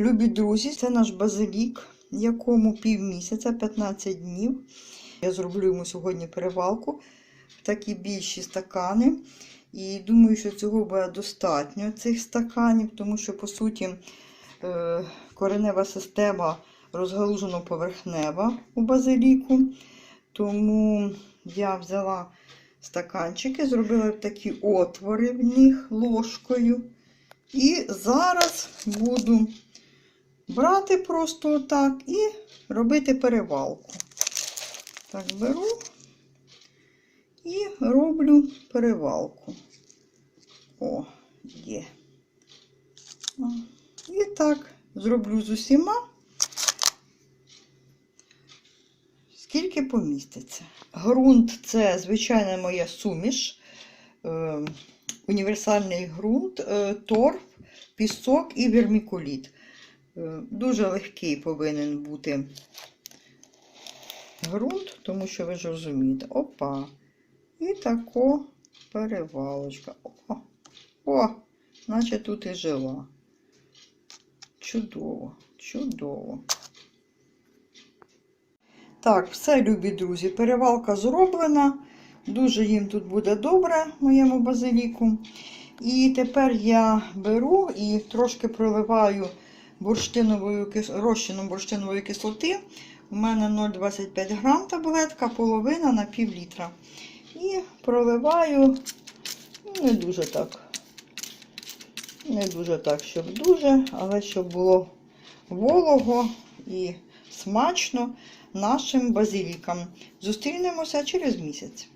Любі друзі, це наш базилік, якому півмісяця, 15 днів. Я зроблю йому сьогодні перевалку в такі більші стакани. І думаю, що цього буде достатньо цих стаканів, тому що, по суті, е, коренева система розгалужено-поверхнева у базиліку. Тому я взяла стаканчики, зробила такі отвори в них ложкою. І зараз буду брати просто отак і робити перевалку. Так, беру і роблю перевалку. О, є. І так зроблю з усіма, скільки поміститься. Грунт це звичайна моя суміш, е, універсальний ґрунт, е, торф, пісок і вермікуліт. Е, Дуже легкий повинен бути ґрунт, тому що ви ж розумієте. Опа. І тако перевалочка. О, о, наче тут і жила. Чудово, чудово. Так, все, любі друзі, перевалка зроблена. Дуже їм тут буде добре, моєму базиліку. І тепер я беру і трошки проливаю бурштиновою розчином бурштинової кислоти. У мене 0,25 грам таблетка, половина на пів літра. І проливаю ну, не дуже так. Не дуже так, щоб дуже, але щоб було волого і смачно нашим базилікам. Зустрінемося через місяць.